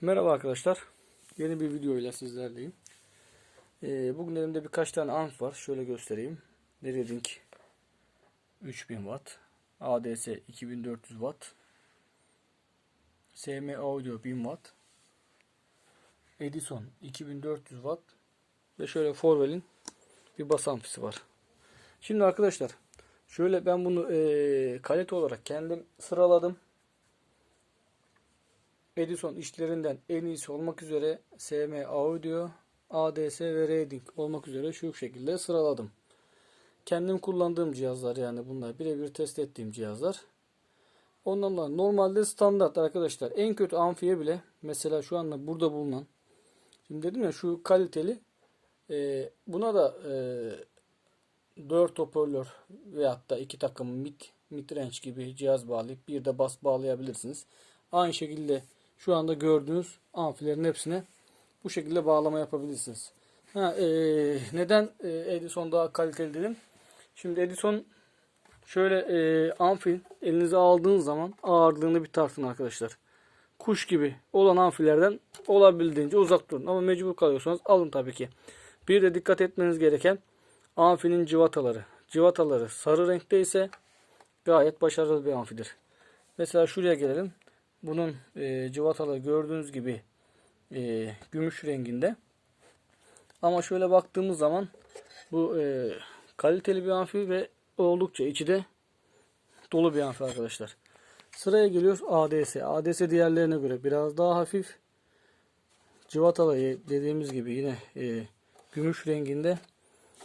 Merhaba arkadaşlar. Yeni bir video ile sizlerleyim. Ee, bugün elimde birkaç tane amp var. Şöyle göstereyim. Neredink 3000 Watt. ADS 2400 Watt. SM Audio 1000 Watt. Edison 2400 Watt. Ve şöyle Forwell'in bir bas amfisi var. Şimdi arkadaşlar şöyle ben bunu ee, kalite olarak kendim sıraladım. Edison işlerinden en iyisi olmak üzere SM Audio, ADS ve Reading olmak üzere şu şekilde sıraladım. Kendim kullandığım cihazlar yani bunlar birebir test ettiğim cihazlar. Ondan sonra normalde standart arkadaşlar en kötü amfiye bile mesela şu anda burada bulunan şimdi dedim ya şu kaliteli e, buna da e, 4 hoparlör veyahut da 2 takım mid, mid range gibi cihaz bağlayıp bir de bas bağlayabilirsiniz. Aynı şekilde şu anda gördüğünüz amfilerin hepsine bu şekilde bağlama yapabilirsiniz. Ha, e, neden e, Edison daha kaliteli dedim? Şimdi Edison şöyle e, amfi elinize aldığınız zaman ağırlığını bir tartın arkadaşlar. Kuş gibi olan amfilerden olabildiğince uzak durun. Ama mecbur kalıyorsanız alın tabii ki. Bir de dikkat etmeniz gereken amfinin civataları. Civataları sarı renkte ise gayet başarılı bir amfidir. Mesela şuraya gelelim. Bunun e, cıvataları gördüğünüz gibi e, gümüş renginde. Ama şöyle baktığımız zaman bu e, kaliteli bir amfi ve oldukça içi de dolu bir amfi arkadaşlar. Sıraya geliyoruz ADS. ADS diğerlerine göre biraz daha hafif. Cıvatalı dediğimiz gibi yine e, gümüş renginde.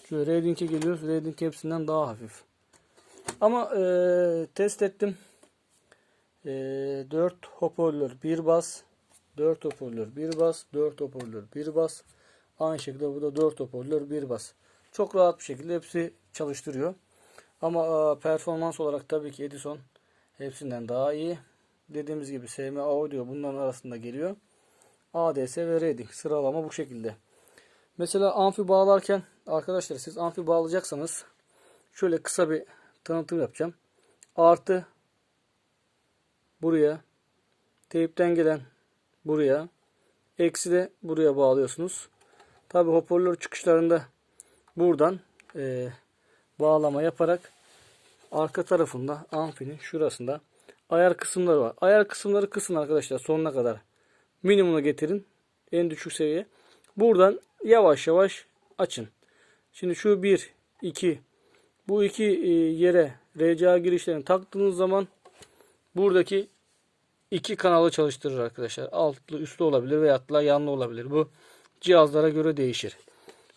Şöyle Reading'e geliyoruz. Reading hepsinden daha hafif. Ama e, test ettim. E, 4 hoparlör 1 bas. 4 hoparlör 1 bas. 4 hoparlör 1 bas. Aynı şekilde burada 4 hoparlör 1 bas. Çok rahat bir şekilde hepsi çalıştırıyor. Ama e, performans olarak tabii ki Edison hepsinden daha iyi. Dediğimiz gibi SM Audio bunların arasında geliyor. ADS ve Reading sıralama bu şekilde. Mesela amfi bağlarken arkadaşlar siz amfi bağlayacaksanız şöyle kısa bir tanıtım yapacağım. Artı buraya teypten gelen buraya eksi de buraya bağlıyorsunuz. Tabi hoparlör çıkışlarında buradan e, bağlama yaparak arka tarafında amfinin şurasında ayar kısımları var. Ayar kısımları kısın arkadaşlar sonuna kadar. Minimuma getirin. En düşük seviye. Buradan yavaş yavaş açın. Şimdi şu 1, 2 bu iki e, yere RCA girişlerini taktığınız zaman buradaki iki kanalı çalıştırır arkadaşlar. Altlı üstlü olabilir veya da yanlı olabilir. Bu cihazlara göre değişir.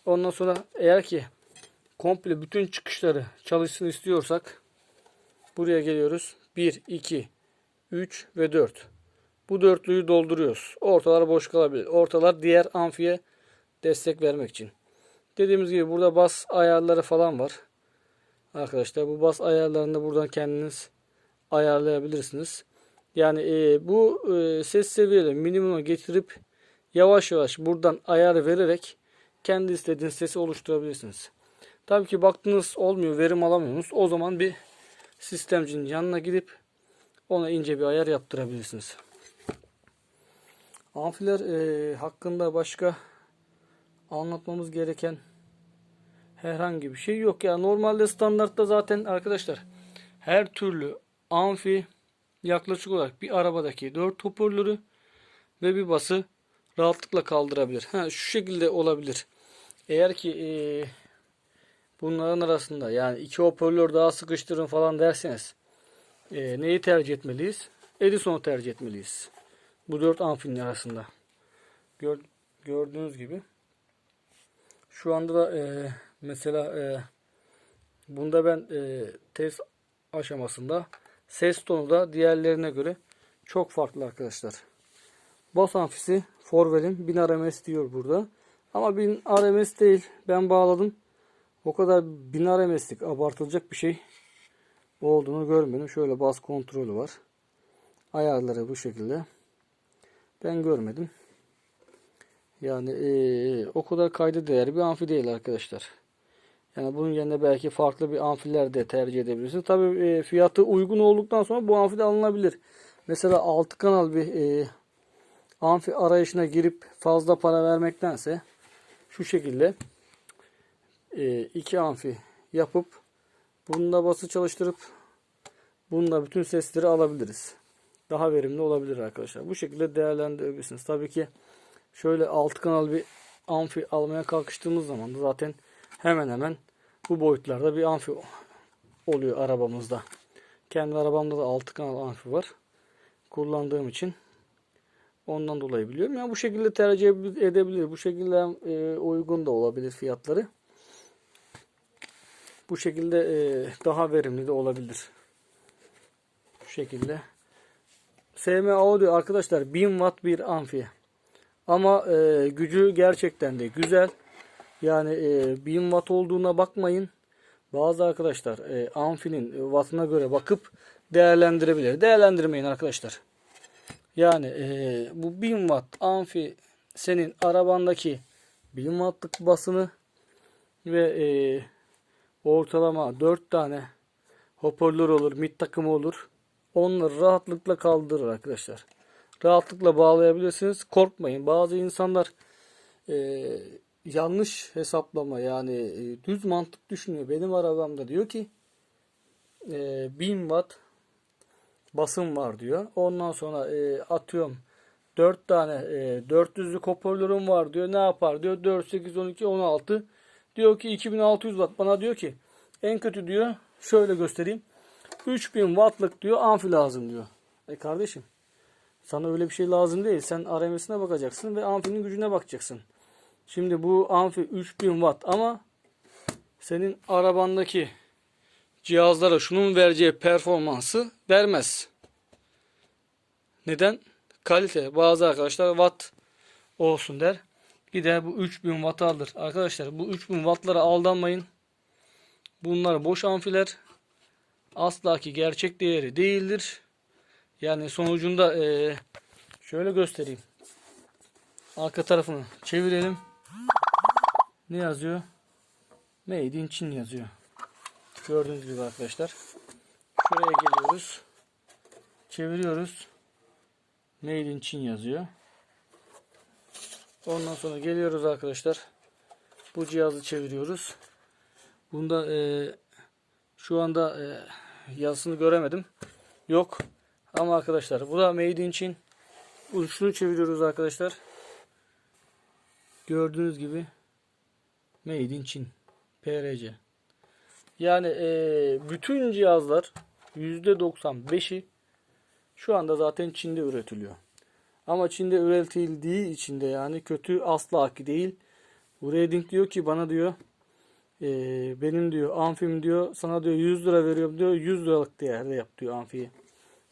Ondan sonra eğer ki komple bütün çıkışları çalışsın istiyorsak buraya geliyoruz. 1, 2, 3 ve 4. Bu dörtlüyü dolduruyoruz. Ortalar boş kalabilir. Ortalar diğer amfiye destek vermek için. Dediğimiz gibi burada bas ayarları falan var. Arkadaşlar bu bas ayarlarını buradan kendiniz ayarlayabilirsiniz. Yani e, bu e, ses seviyeleri minimuma getirip yavaş yavaş buradan ayar vererek kendi istediğiniz sesi oluşturabilirsiniz. Tabii ki baktınız olmuyor, verim alamıyorsunuz. O zaman bir sistemcinin yanına gidip ona ince bir ayar yaptırabilirsiniz. Amfiler e, hakkında başka anlatmamız gereken herhangi bir şey yok. Ya normalde standartta zaten arkadaşlar her türlü amfi yaklaşık olarak bir arabadaki 4 hoparlörü ve bir bası rahatlıkla kaldırabilir. Ha, şu şekilde olabilir. Eğer ki e, bunların arasında yani iki hoparlör daha sıkıştırın falan derseniz e, neyi tercih etmeliyiz? Edison'u tercih etmeliyiz. Bu dört amfinin arasında. Gör, gördüğünüz gibi. Şu anda da e, mesela e, bunda ben e, test aşamasında ses tonu da diğerlerine göre çok farklı arkadaşlar. Bas amfisi Forwell'in 1000 RMS diyor burada. Ama 1000 RMS değil. Ben bağladım. O kadar 1000 RMS'lik abartılacak bir şey olduğunu görmedim. Şöyle bas kontrolü var. Ayarları bu şekilde. Ben görmedim. Yani ee, o kadar kayda değer bir amfi değil arkadaşlar. Yani bunun yerine belki farklı bir amfiler de tercih edebilirsiniz. Tabi e, fiyatı uygun olduktan sonra bu amfi de alınabilir. Mesela 6 kanal bir e, amfi arayışına girip fazla para vermektense şu şekilde e, iki amfi yapıp bunda bası çalıştırıp bunda bütün sesleri alabiliriz. Daha verimli olabilir arkadaşlar. Bu şekilde değerlendirebilirsiniz. Tabii ki şöyle altı kanal bir amfi almaya kalkıştığımız zaman da zaten hemen hemen bu boyutlarda bir amfi oluyor arabamızda. Kendi arabamda da 6 kanal amfi var. Kullandığım için ondan dolayı biliyorum. Yani bu şekilde tercih edebilir. Bu şekilde e, uygun da olabilir fiyatları. Bu şekilde e, daha verimli de olabilir. Bu şekilde. SM Audio arkadaşlar 1000 watt bir amfi. Ama e, gücü gerçekten de güzel. Yani e, 1000 watt olduğuna bakmayın. Bazı arkadaşlar e, amfinin wattına göre bakıp değerlendirebilir. Değerlendirmeyin arkadaşlar. Yani e, bu 1000 watt amfi senin arabandaki 1000 wattlık basını ve e, ortalama 4 tane hoparlör olur, mid takımı olur. Onları rahatlıkla kaldırır arkadaşlar. Rahatlıkla bağlayabilirsiniz. Korkmayın. Bazı insanlar e, yanlış hesaplama yani e, düz mantık düşünüyor. Benim arabamda diyor ki e, 1000 watt basım var diyor. Ondan sonra e, atıyorum 4 tane e, 400'lük hoparlörüm var diyor. Ne yapar diyor. 4, 8, 12, 16. Diyor ki 2600 watt. Bana diyor ki en kötü diyor. Şöyle göstereyim. 3000 wattlık diyor amfi lazım diyor. E kardeşim sana öyle bir şey lazım değil. Sen RMS'ine bakacaksın ve amfinin gücüne bakacaksın. Şimdi bu amfi 3000 watt ama senin arabandaki cihazlara şunun vereceği performansı vermez. Neden? Kalite. Bazı arkadaşlar watt olsun der. Gider bu 3000 watt alır. Arkadaşlar bu 3000 wattlara aldanmayın. Bunlar boş amfiler. Asla ki gerçek değeri değildir. Yani sonucunda şöyle göstereyim. Arka tarafını çevirelim. Ne yazıyor? Made in Çin yazıyor. Gördüğünüz gibi arkadaşlar. Şuraya geliyoruz. Çeviriyoruz. Made in Çin yazıyor. Ondan sonra geliyoruz arkadaşlar. Bu cihazı çeviriyoruz. Bunda e, şu anda e, yazısını göremedim. Yok. Ama arkadaşlar bu da Made in Çin. Uçunu çeviriyoruz arkadaşlar. Gördüğünüz gibi Made in Çin. PRC. Yani e, bütün cihazlar %95'i şu anda zaten Çin'de üretiliyor. Ama Çin'de üretildiği için de yani kötü asla ki değil. Bu Reading diyor ki bana diyor e, benim diyor amfim diyor sana diyor 100 lira veriyorum diyor 100 liralık değerde yap diyor amfiyi.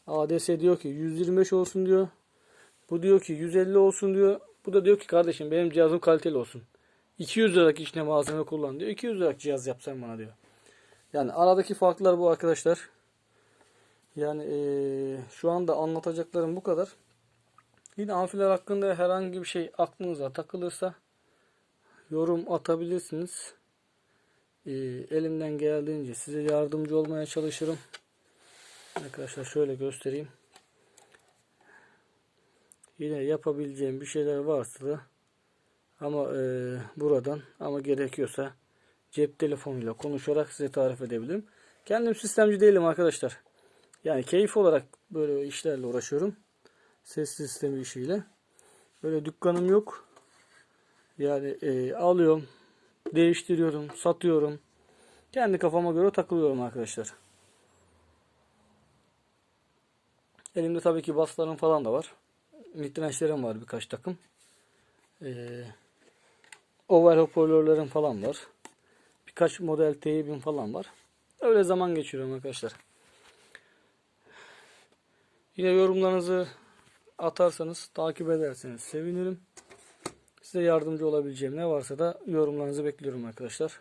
ADS diyor ki 125 olsun diyor. Bu diyor ki 150 olsun diyor. Bu da diyor ki kardeşim benim cihazım kaliteli olsun. 200 liralık içine malzeme kullan diyor. 200 liralık cihaz yap sen bana diyor. Yani aradaki farklar bu arkadaşlar. Yani eee, şu anda anlatacaklarım bu kadar. Yine amfiler hakkında herhangi bir şey aklınıza takılırsa yorum atabilirsiniz. Eee, elimden geldiğince size yardımcı olmaya çalışırım. Arkadaşlar şöyle göstereyim. Yine yapabileceğim bir şeyler varsa da ama e, buradan ama gerekiyorsa cep telefonuyla konuşarak size tarif edebilirim. Kendim sistemci değilim arkadaşlar. Yani keyif olarak böyle işlerle uğraşıyorum. Ses sistemi işiyle. Böyle dükkanım yok. Yani e, alıyorum, değiştiriyorum, satıyorum. Kendi kafama göre takılıyorum arkadaşlar. Elimde tabii ki baslarım falan da var. Mitrençlerim var birkaç takım. Ee, oval hoparlörlerim falan var. Birkaç model teybim falan var. Öyle zaman geçiriyorum arkadaşlar. Yine yorumlarınızı atarsanız, takip ederseniz sevinirim. Size yardımcı olabileceğim ne varsa da yorumlarınızı bekliyorum arkadaşlar.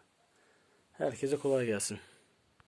Herkese kolay gelsin.